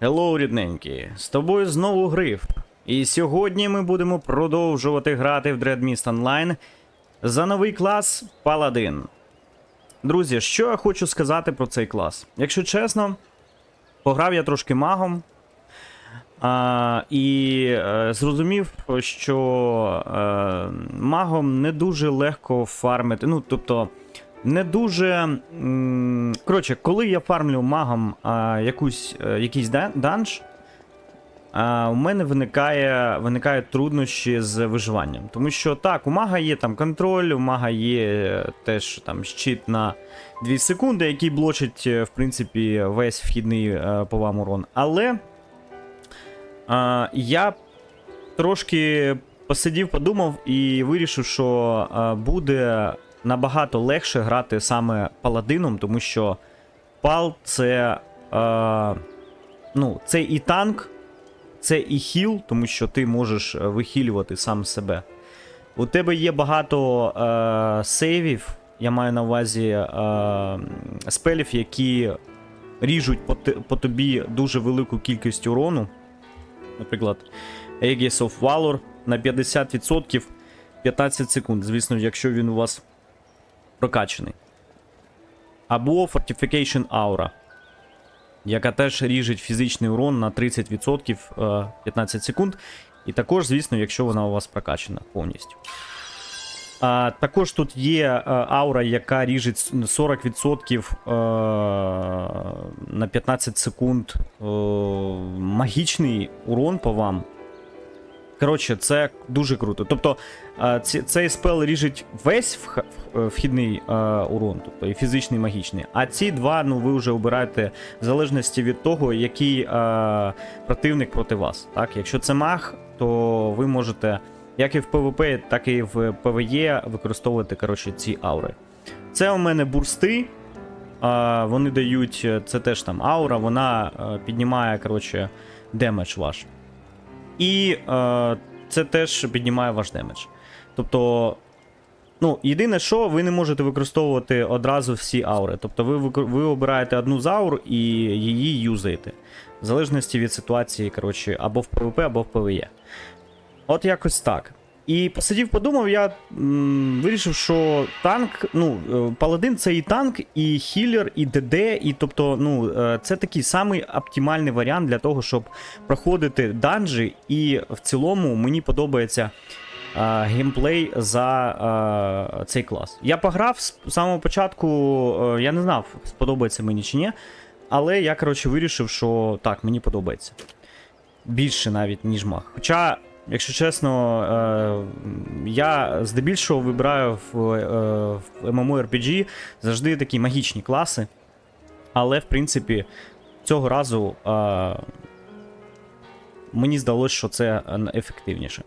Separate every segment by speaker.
Speaker 1: Hello, рідненькі! З тобою знову Гриф. І сьогодні ми будемо продовжувати грати в Dreadmist Online за новий клас Паладин. Друзі, що я хочу сказати про цей клас? Якщо чесно, пограв я трошки магом. А, і е, зрозумів, що е, магом не дуже легко фармити. Ну, тобто, не дуже. Коротше, коли я фармлю магом а, якусь, е, якийсь дан- данж, а, у мене виникає, виникають труднощі з виживанням. Тому що так, у мага є там контроль, у мага є е, теж там щит на 2 секунди, який блочить, е, в принципі, весь вхідний е, по вам урон. Але а, я трошки посидів, подумав і вирішив, що а, буде набагато легше грати саме паладином, тому що пал це. А, ну, це і танк, це і хіл, тому що ти можеш е, вихилювати сам себе. У тебе є багато е, сейвів, я маю на увазі е, спелів, які ріжуть по, по тобі дуже велику кількість урону. Наприклад, Aegis of Valor на 50% 15 секунд. Звісно, якщо він у вас прокачаний. Або Fortification Aura, яка теж ріжить фізичний урон на 30% е, 15 секунд. І також, звісно, якщо вона у вас прокачана повністю. А, також тут є е, аура, яка ріжить 40% е, на 15 секунд е, магічний урон по вам. Коротше, це дуже круто. Тобто е, цей спел ріжить весь вхідний е, урон, тобто і фізичний, і магічний. А ці два, ну ви вже обираєте в залежності від того, який е, противник проти вас. Так? Якщо це маг, то ви можете як і в PvP, так і в PvE використовувати коротше, ці аури. Це у мене бурсти. Вони дають, е, це теж там аура, вона е, піднімає коротше, демедж ваш. І е, це теж піднімає ваш демедж. Тобто, ну, єдине, що ви не можете використовувати одразу всі аури. Тобто ви, ви обираєте одну з аур і її юзаєте. В залежності від ситуації, коротше, або в ПВП, або в ПВЕ. От якось так. І посидів, подумав, я м, вирішив, що танк, ну, е, паладин це і танк, і хілер, і ДД, і тобто, ну, е, це такий самий оптимальний варіант для того, щоб проходити данжі, і в цілому мені подобається е, геймплей за е, цей клас. Я пограв з самого початку, я не знав, сподобається мені чи ні, але я, коротше, вирішив, що так, мені подобається. Більше навіть, ніж маг. Хоча, якщо чесно, е, я здебільшого вибираю в, е, MMORPG завжди такі магічні класи. Але, в принципі, цього разу е, мені здалося, що це е, ефективніше.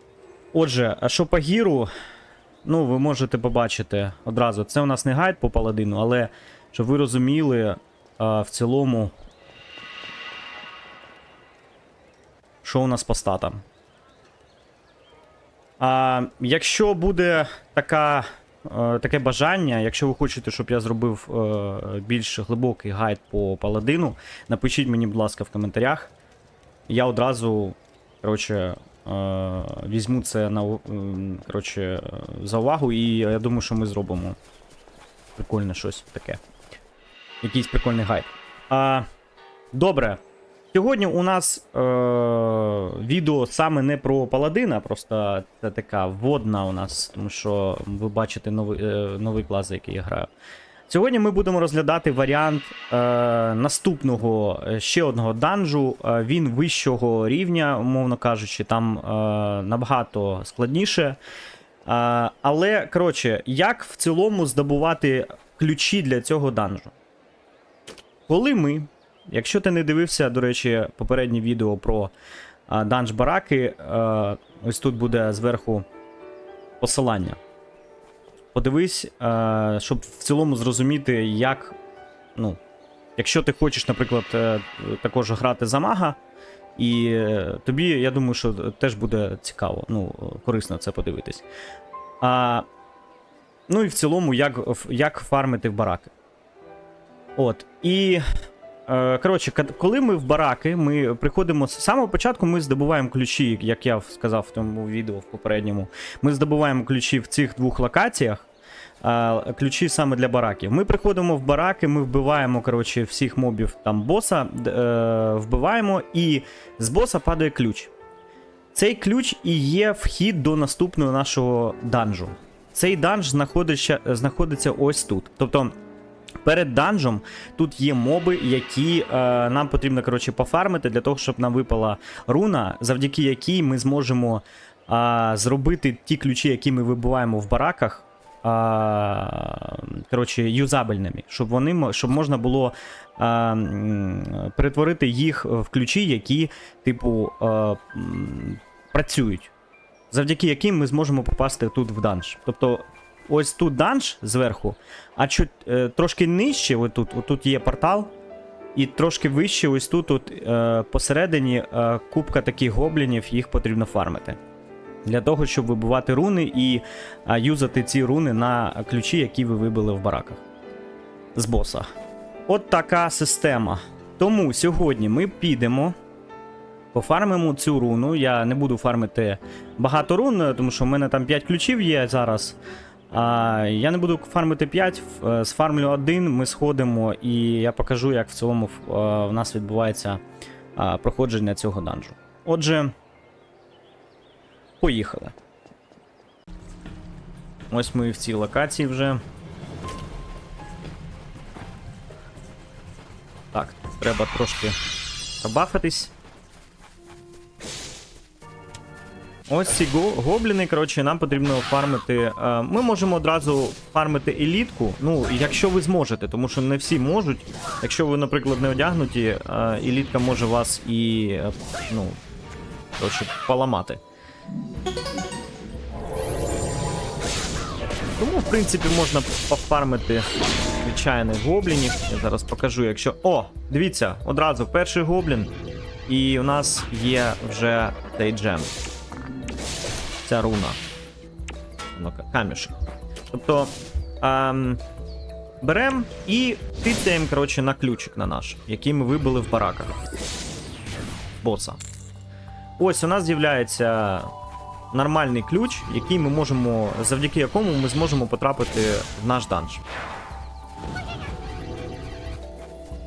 Speaker 1: Отже, що по гіру, ну, ви можете побачити одразу. Це у нас не гайд по паладину, але щоб ви розуміли, е, в цілому. Що у нас по статам? А, якщо буде така, е, таке бажання, якщо ви хочете, щоб я зробив е, більш глибокий гайд по паладину, напишіть мені, будь ласка, в коментарях. Я одразу коротше, е, візьму це на, коротше, за увагу, і я думаю, що ми зробимо прикольне щось таке. Якийсь прикольний гайд. Добре. Сьогодні у нас е, відео саме не про паладина, просто це така вводна у нас, тому що ви бачите новий, е, новий клас, за який я граю. Сьогодні ми будемо розглядати варіант е, наступного е, ще одного данжу. Е, він вищого рівня, умовно кажучи, там е, набагато складніше. Е, але, коротше, як в цілому здобувати ключі для цього данжу? Коли ми Якщо ти не дивився, до речі, попереднє відео про данж бараки, ось тут буде зверху посилання. Подивись, щоб в цілому зрозуміти, як. Ну, якщо ти хочеш, наприклад, е, також грати за мага, і е, тобі, я думаю, що теж буде цікаво, ну, корисно це подивитись. А, ну і в цілому, як, як фармити в бараки. От. І коротше, коли ми в бараки, ми приходимо з самого початку, ми здобуваємо ключі, як я сказав в тому відео в попередньому. Ми здобуваємо ключі в цих двох локаціях. е, Ключі саме для бараків. Ми приходимо в бараки, ми вбиваємо коротше, всіх мобів там боса, е, вбиваємо, і з боса падає ключ. Цей ключ і є вхід до наступного нашого данжу. Цей данж знаходиться, знаходиться ось тут. Тобто перед данжем тут є моби, які е, нам потрібно коротше, пофармити для того, щоб нам випала руна, завдяки якій ми зможемо е, зробити ті ключі, які ми вибиваємо в бараках. е, Коротше, юзабельними, щоб вони щоб можна було е, перетворити їх в ключі, які, типу, е, працюють, завдяки яким ми зможемо попасти тут в данж. Тобто, ось тут данж зверху, а чуть е, трошки нижче, отут, отут є портал, і трошки вище, ось тут, от, е, посередині е, кубка таких гоблінів, їх потрібно фармити. Для того, щоб вибивати руни і е, юзати ці руни на ключі, які ви вибили в бараках з боса. От така система. Тому сьогодні ми підемо, пофармимо цю руну. Я не буду фармити багато рун, тому що в мене там 5 ключів є зараз. Я не буду фармити 5, ф- е, сфармлю один, ми сходимо, і я покажу, як в цілому е, в нас відбувається проходження цього данжу. Отже, поїхали. Ось ми в цій локації вже. Так, треба трошки побафатись. Ось ці гобліни, коротше, нам потрібно фармити. е, Ми можемо одразу фармити елітку, ну, якщо ви зможете, тому що не всі можуть. Якщо ви, наприклад, не одягнуті, е, елітка може вас і е, ну, коротше, поламати. Тому, в принципі, можна пофармити звичайних гоблінів. Я зараз покажу, якщо. О, дивіться, одразу перший гоблін. І у нас є вже цей джем. Ця руна. Камішек. Тобто. Ем, берем і тицяємо, коротше, на ключик на наш, який ми вибили в бараках. Боса. Ось у нас з'являється нормальний ключ, який ми можемо, завдяки якому ми зможемо потрапити в наш данж.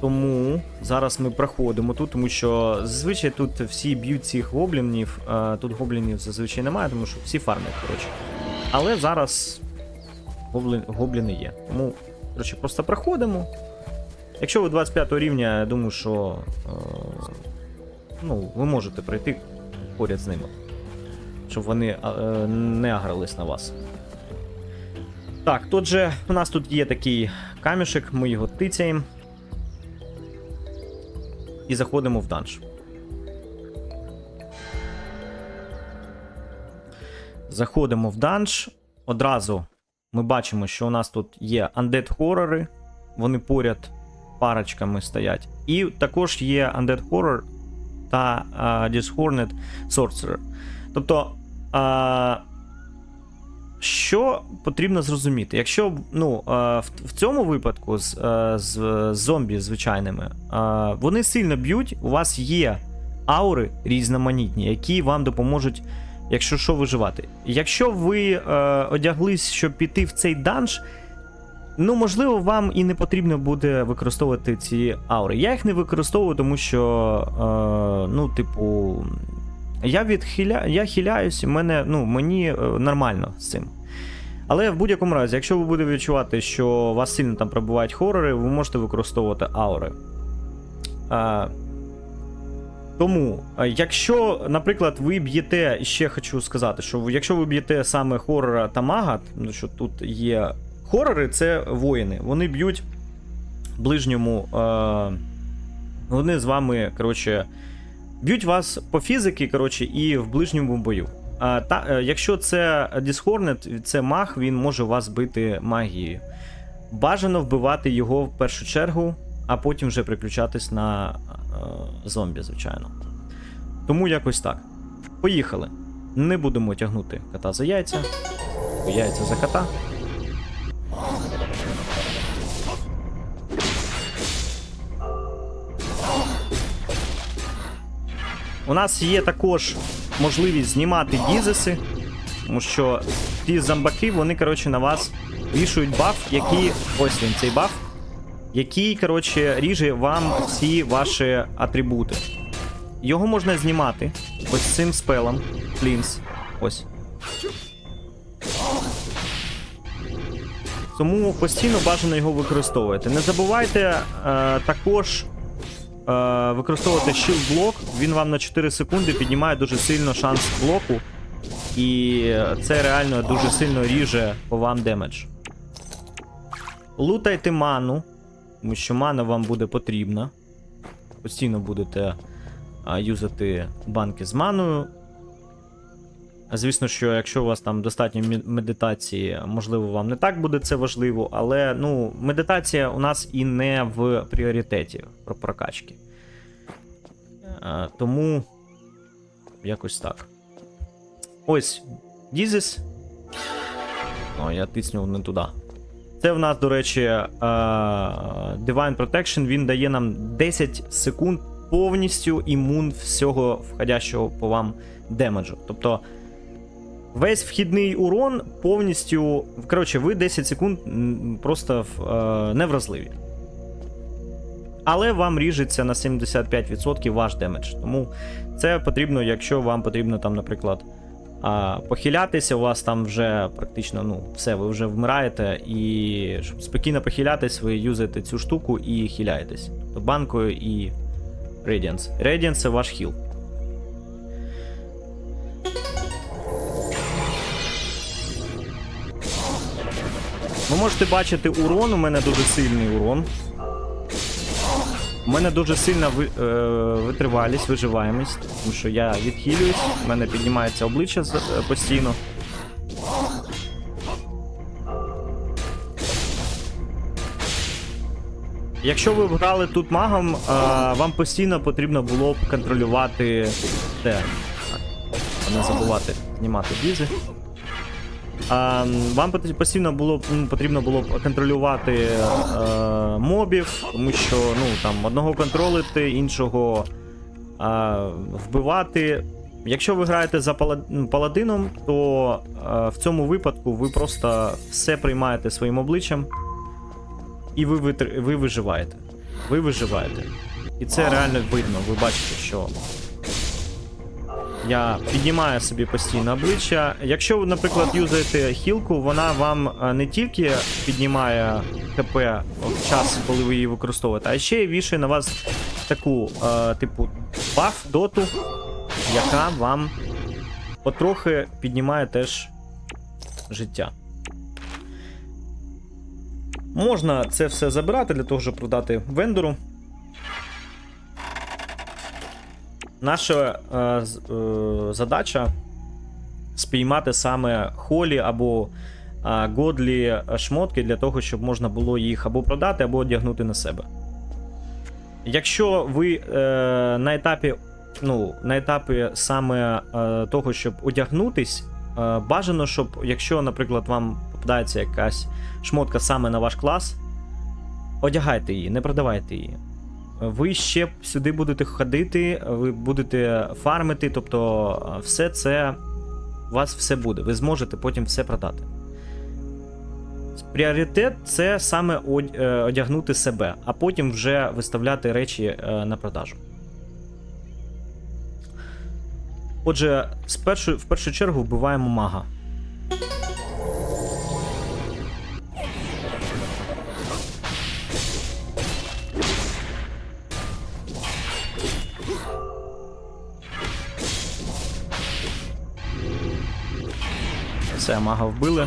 Speaker 1: Тому зараз ми проходимо тут, тому що зазвичай тут всі б'ють цих гоблінів. а Тут гоблінів зазвичай немає, тому що всі фармять, коротше. Але зараз гоблін, гобліни є. Тому, коротше, просто проходимо. Якщо ви 25 рівня, я думаю, що е, ну, ви можете пройти поряд з ними. Щоб вони е, не агрались на вас. Так, тут же у нас тут є такий камішек, ми його тицяємо. І заходимо в данж. Заходимо в данж. Одразу ми бачимо, що у нас тут є Undead хорори, вони поряд парочками стоять. І також є Undead Horror та uh, Dishorned Sorcerer. Тобто, а, що потрібно зрозуміти? Якщо ну, а, в, цьому випадку з, а, з зомбі звичайними, а, вони сильно б'ють, у вас є аури різноманітні, які вам допоможуть, якщо що, виживати. Якщо ви е, одяглись, щоб піти в цей данж, ну, можливо, вам і не потрібно буде використовувати ці аури. Я їх не використовую, тому що, е, ну, типу, я відхиля... я хиляюсь, мене, ну, мені е, нормально з цим. Але в будь-якому разі, якщо ви будете відчувати, що вас сильно там пробувають хорори, ви можете використовувати аури. А, тому, якщо, наприклад, ви б'єте, ще хочу сказати, що якщо ви б'єте саме хорора та мага, що тут є. Хорори це воїни, вони б'ють ближньому. Е, вони з вами, коротше, б'ють вас по фізики, коротше, і в ближньому бою. А, та, е, якщо це Dishonored, це маг, він може вас бити магією. Бажано вбивати його в першу чергу, а потім вже приключатись на е, зомбі, звичайно. Тому якось так. Поїхали. Не будемо тягнути кота за яйця. Яйця за кота. У нас є також можливість знімати дізеси, тому що ті зомбаки, вони, коротше, на вас вішують баф, який. Ось він, цей баф, який, коротше, ріже вам всі ваші атрибути. Його можна знімати ось цим спелом. Флінс. Ось. Тому постійно бажано його використовувати. Не забувайте е, також використовувати shield блок. Він вам на 4 секунди піднімає дуже сильно шанс блоку. І це реально дуже сильно ріже по вам демедж. Лутайте ману, тому що мана вам буде потрібна. Постійно будете а, юзати банки з маною. Звісно, що якщо у вас там достатньо медитації, можливо, вам не так буде це важливо, але ну, медитація у нас і не в пріоритеті про прокачки. Е, Тому якось так. Ось, Дізіс. О, я тиснув не туди. Це в нас, до речі, е, Divine Protection. Він дає нам 10 секунд повністю імун всього входящого по вам демеджу. Тобто весь вхідний урон повністю. Коротше, ви 10 секунд просто е, невразливі. Але вам ріжеться на 75% ваш демедж. Тому це потрібно, якщо вам потрібно там, наприклад, а, похилятися, у вас там вже практично ну, все, ви вже вмираєте, і щоб спокійно похилятись, ви юзаєте цю штуку і хиляєтесь. Тобто банкою і Radiance. Radiance це ваш хіл. Ви можете бачити урон, у мене дуже сильний урон. У мене дуже сильна ви, е, витривалість, виживаємість, тому що я відхилююсь, в мене піднімається обличчя е, постійно. Якщо ви грали тут магом, е, вам постійно потрібно було б контролювати те. Не забувати знімати бізи. Вам постійно було потрібно було б контролювати е, мобів, тому що ну там одного контролити, іншого е, вбивати. Якщо ви граєте за паладином, то е, в цьому випадку ви просто все приймаєте своїм обличчям, і ви, витр- ви виживаєте. Ви виживаєте. І це реально видно. Ви бачите, що я піднімаю собі постійно обличчя. Якщо ви, наприклад, юзаєте хілку, вона вам е, не тільки піднімає ХП в час, коли ви її використовуєте, а ще вішає на вас таку, е, типу, баф, доту, яка вам потрохи піднімає теж життя. Можна це все забирати для того, щоб продати вендору. Наша е, е, задача спіймати саме холі або е, годлі шмотки для того, щоб можна було їх або продати, або одягнути на себе. Якщо ви е, на етапі, ну, на етапі саме е, того, щоб одягнутись, е, бажано, щоб якщо, наприклад, вам попадається якась шмотка саме на ваш клас, одягайте її, не продавайте її ви ще сюди будете ходити, ви будете фармити, тобто е, все це у вас все буде. Ви зможете потім все продати. Пріоритет це саме е, одягнути себе, а потім вже виставляти речі е, на продажу. Отже, спершу, в першу чергу вбиваємо мага. Все, мага вбили.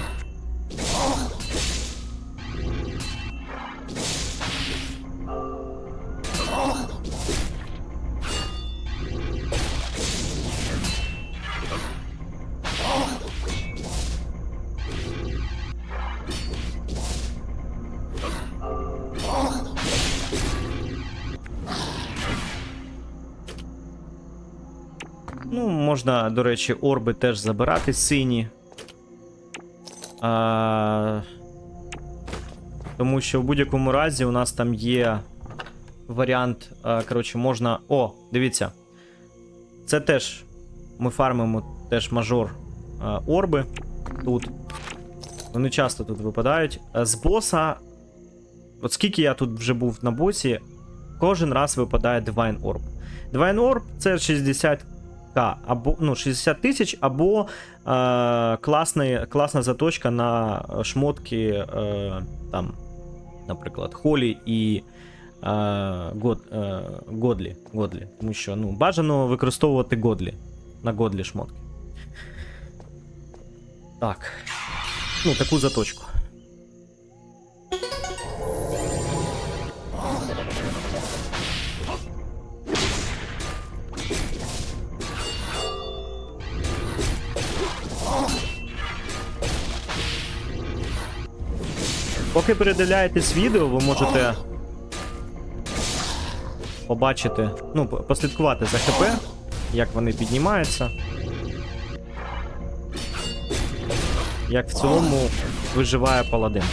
Speaker 1: Ну, можна, до речі, орби теж забирати сині. А, тому що в будь-якому разі у нас там є варіант. А, коротше, можна. О, дивіться. Це теж ми фармимо теж мажор е, орби тут. Вони часто тут випадають. Е, З боса, от скільки я тут вже був на босі, кожен раз випадає Divine Orb. Divine Orb це 60к, або ну, 60 тисяч, або е, класний, класна заточка на шмотки, е, там, наприклад, Холі і е, год, е, Годлі, Годлі. Тому що ну, бажано використовувати Годлі на Годлі шмотки. Так. Ну, таку заточку. Поки передивляєтесь відео, ви можете побачити, ну, послідкувати за ХП, як вони піднімаються. Як в цілому виживає паладин.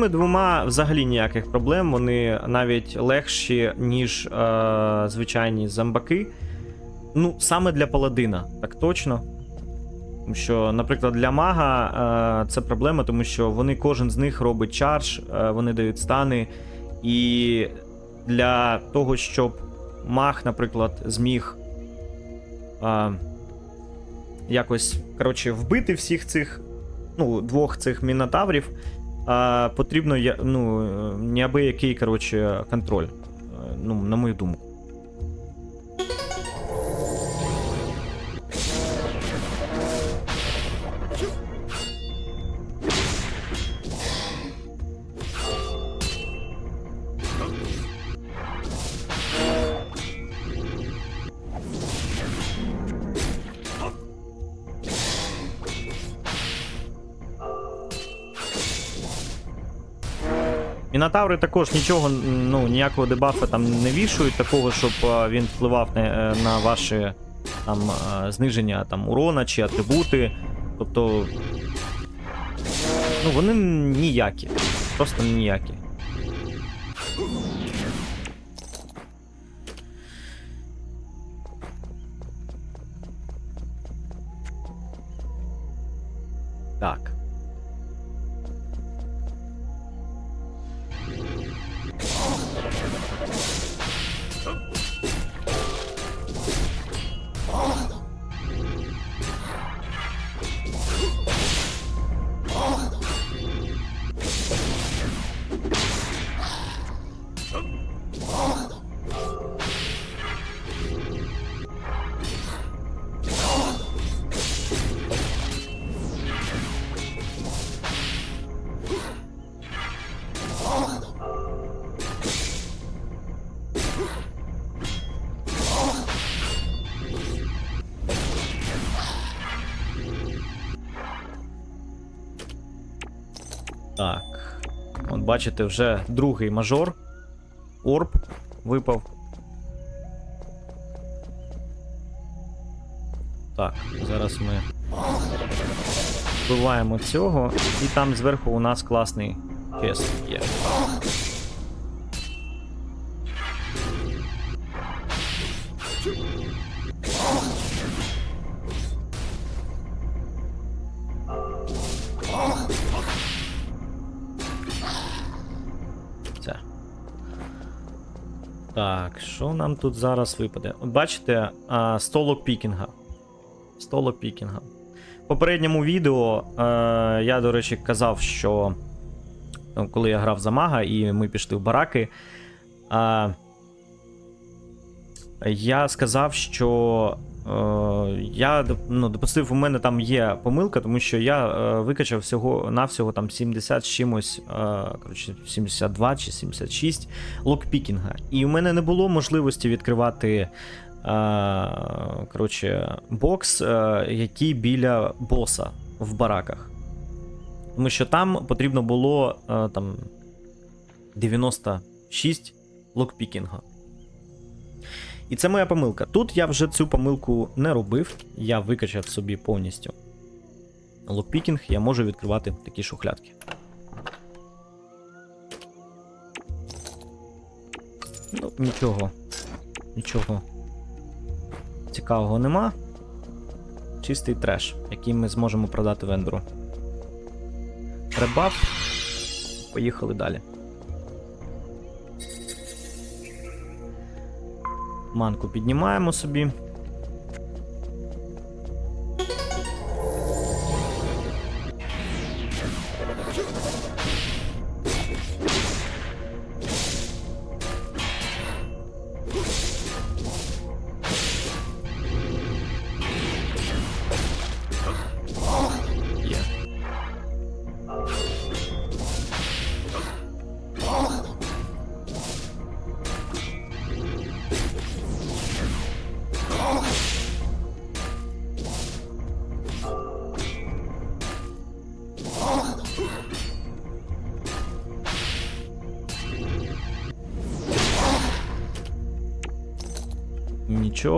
Speaker 1: Цими двома взагалі ніяких проблем. Вони навіть легші, ніж е, звичайні зомбаки. Ну, саме для паладина, так точно. Тому що, наприклад, для мага е, це проблема, тому що вони кожен з них робить чардж, е, вони дають стани. І для того, щоб маг, наприклад, зміг е, якось коротше, вбити всіх цих, ну, двох цих мінотаврів, а, потрібно ну, е, неабиякий коротше, контроль. е, Ну, на мою думку. Мінотаври також нічого, ну, ніякого дебафа там не вішують, такого, щоб він впливав на, е, на ваші там, е, зниження там, урона чи атрибути. Тобто. Ну, вони ніякі. Просто ніякі. Так. От бачите, вже другий мажор. Орб випав. Так, зараз ми вбиваємо цього, і там зверху у нас класний кес є. Нам тут зараз випаде? От бачите, а, столок пікінга. Столок пікінга. В попередньому відео а, я, до речі, казав, що ну, коли я грав за мага і ми пішли в бараки. А, я сказав, що е, я ну, допустив, у мене там є помилка, тому що я е, викачав всього навсього там 70 з чимось, е, коротше, 72 чи 76 локпікінга. І у мене не було можливості відкривати е, коротше, бокс, е, який біля боса в бараках. Тому що там потрібно було е, там 96 локпікінга. І це моя помилка. Тут я вже цю помилку не робив. Я викачав собі повністю локпікінг, я можу відкривати такі шухлядки. Ну, нічого. Нічого цікавого нема. Чистий треш, який ми зможемо продати вендору. Ребаф. Поїхали далі. Манку піднімаємо собі.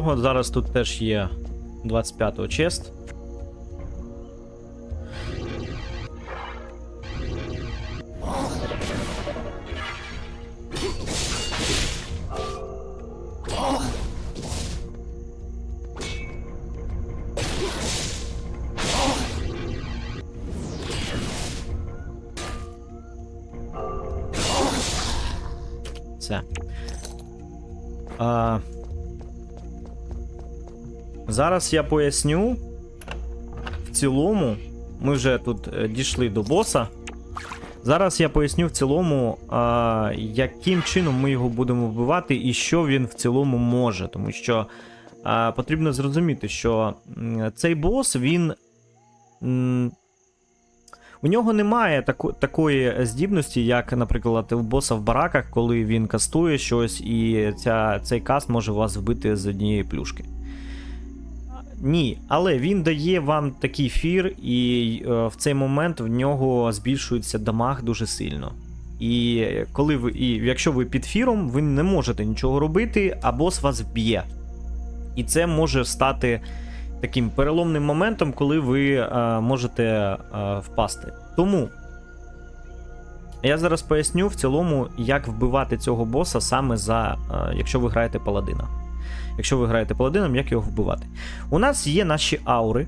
Speaker 1: Нічого, зараз тут теж є 25-го чест. А... Зараз я поясню. В цілому, ми вже тут е, дійшли до боса. Зараз я поясню в цілому, а, яким чином ми його будемо вбивати і що він в цілому може. Тому що а, потрібно зрозуміти, що цей бос, він. у нього немає тако, такої здібності, як, наприклад, у боса в бараках, коли він кастує щось, і ця, цей каст може вас вбити з однієї плюшки. Ні, але він дає вам такий фір, і е, в цей момент в нього збільшується дамаг дуже сильно. І коли ви, і якщо ви під фіром, ви не можете нічого робити, а бос вас вб'є. І це може стати таким переломним моментом, коли ви е, можете е, впасти. Тому я зараз поясню в цілому, як вбивати цього боса саме за, е, якщо ви граєте паладина. Якщо ви граєте паладином, як його вбивати? У нас є наші аури,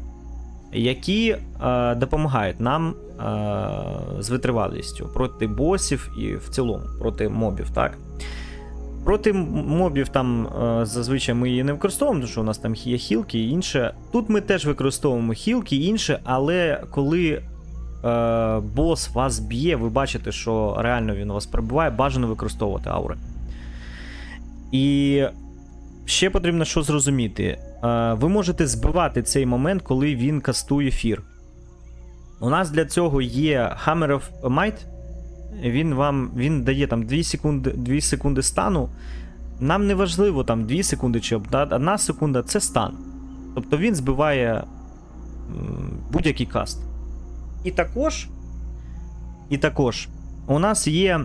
Speaker 1: які е, допомагають нам е, з витривалістю проти босів і в цілому проти мобів. так? Проти мобів там е, зазвичай ми її не використовуємо, тому що у нас там є хілки і інше. Тут ми теж використовуємо хілки і інше, але коли е, бос вас б'є, ви бачите, що реально він вас прибиває, бажано використовувати аури. І ще потрібно що зрозуміти. Е, ви можете збивати цей момент, коли він кастує фір. У нас для цього є Hammer of Might. Він вам він дає там 2 секунди, 2 секунди стану. Нам не важливо там 2 секунди чи 1 секунда це стан. Тобто він збиває будь-який каст. І також, і також у нас є,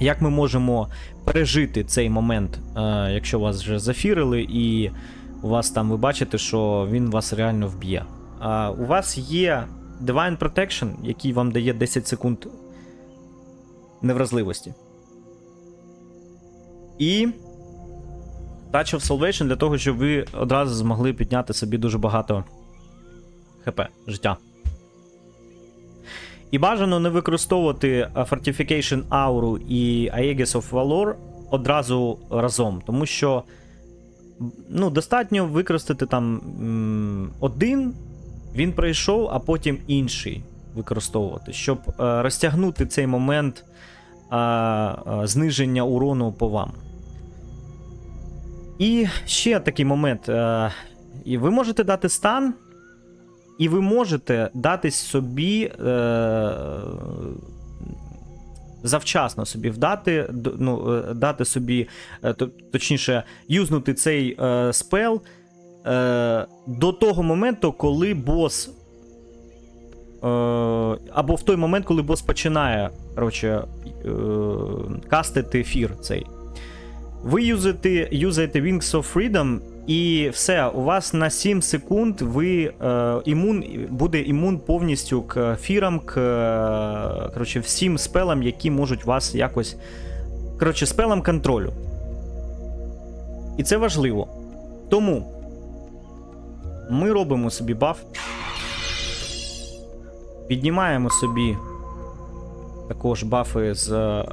Speaker 1: як ми можемо пережити цей момент, е, якщо вас вже зафірили, і у вас там ви бачите, що він вас реально вб'є. У вас є Divine Protection, який вам дає 10 секунд невразливості. І Touch of Salvation для того, щоб ви одразу змогли підняти собі дуже багато ХП життя. І бажано не використовувати Fortification Aura і Aegis of Valor одразу разом, тому що ну, достатньо використати там один, він пройшов, а потім інший використовувати, щоб е, розтягнути цей момент е, е, зниження урону по вам. І ще такий момент. Е, ви можете дати стан, і ви можете дати собі. Е, Завчасно собі вдати, ну, е, дати собі, е, то- точніше, юзнути цей е, спел е, до того моменту, коли бос Е, або в той момент, коли бос починає коротше, кастити ефір цей. Ви юзаєте, юзаєте Wings of Freedom, і все, у вас на 7 секунд ви е, імун, буде імун повністю к ефірам, к коротше, всім спелам, які можуть вас якось. Коротше, спелам контролю. І це важливо. Тому ми робимо собі баф. Піднімаємо собі також бафи з. е,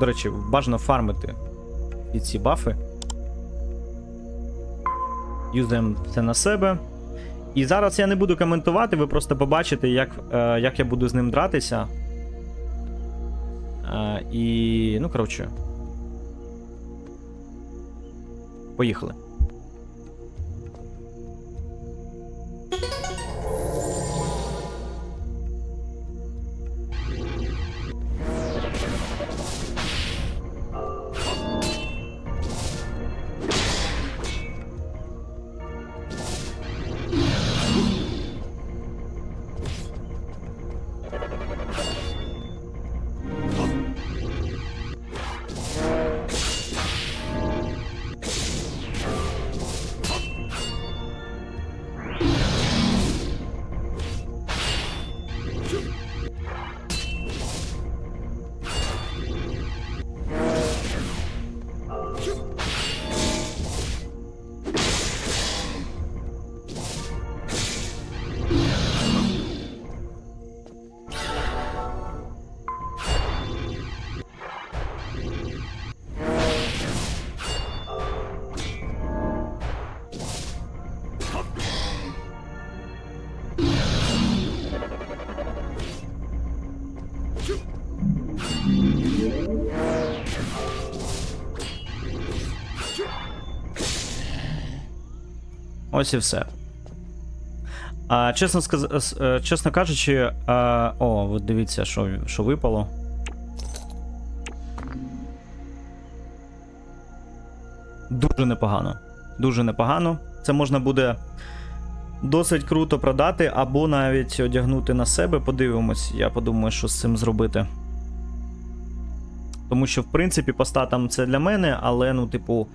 Speaker 1: до речі, бажано фармити і ці бафи. Юзаємо це на себе. І зараз я не буду коментувати, ви просто побачите, як, е, як я буду з ним дратися. Е, і. Ну, коротше. Поїхали. Ось і все. А, чесно, сказ... е, чесно кажучи, а... о, от дивіться, що, що випало. Дуже непогано. Дуже непогано. Це можна буде досить круто продати, або навіть одягнути на себе. Подивимось, я подумаю, що з цим зробити. Тому що, в принципі, поста там це для мене, але, ну, типу.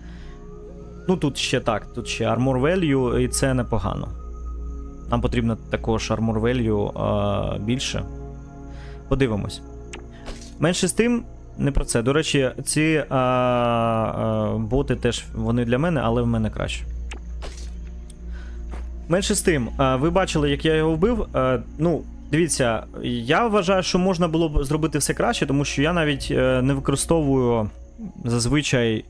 Speaker 1: Ну, тут ще так, тут ще Armor Value, і це непогано. Нам потрібно також Armor Value а, більше. Подивимось. Менше з тим, не про це. До речі, ці а, а, боти теж вони для мене, але в мене краще. Менше з тим, а, ви бачили, як я його вбив. А, ну, дивіться, я вважаю, що можна було б зробити все краще, тому що я навіть е, не використовую зазвичай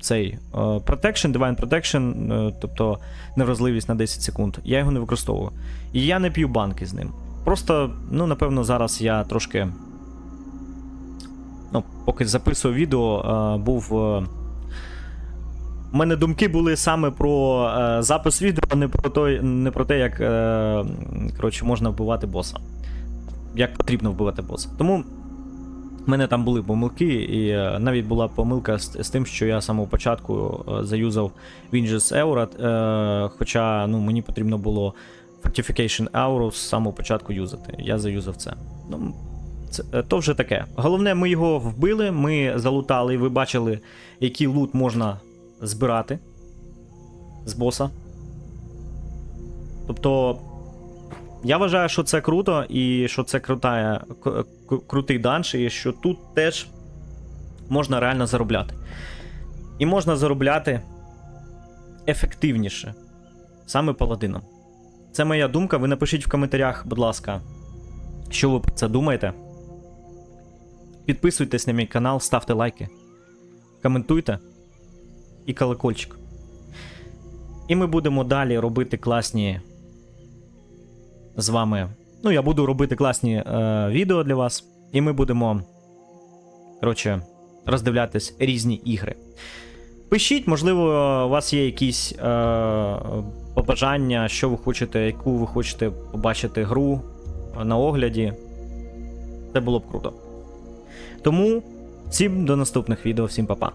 Speaker 1: цей е, Protection, Divine Protection, е, тобто невразливість на 10 секунд. Я його не використовую. І я не п'ю банки з ним. Просто, ну, напевно, зараз я трошки. Ну, поки записував відео, е, був. У мене думки були саме про запис відео, не про, той, не про те, як коротше, можна вбивати боса. Як потрібно вбивати боса. Тому в мене там були помилки, і е, навіть була помилка з, з тим, що я самого початку е, заюзав Winges Aura, е, хоча ну, мені потрібно було Fortification Aura з самого початку юзати. Я заюзав це. Ну, це, то вже таке. Головне, ми його вбили, ми залутали, і ви бачили, який лут можна збирати з боса. Тобто, я вважаю, що це круто, і що це крута, к- к- крутий данж, і що тут теж можна реально заробляти. І можна заробляти ефективніше, саме паладином. Це моя думка. Ви напишіть в коментарях, будь ласка, що ви про це думаєте. Підписуйтесь на мій канал, ставте лайки, коментуйте і колокольчик. І ми будемо далі робити класні з вами. Ну, я буду робити класні е, відео для вас, і ми будемо, коротше, роздивлятись різні ігри. Пишіть, можливо, у вас є якісь е, побажання, що ви хочете, яку ви хочете побачити гру на огляді. Це було б круто. Тому всім до наступних відео, всім па-па.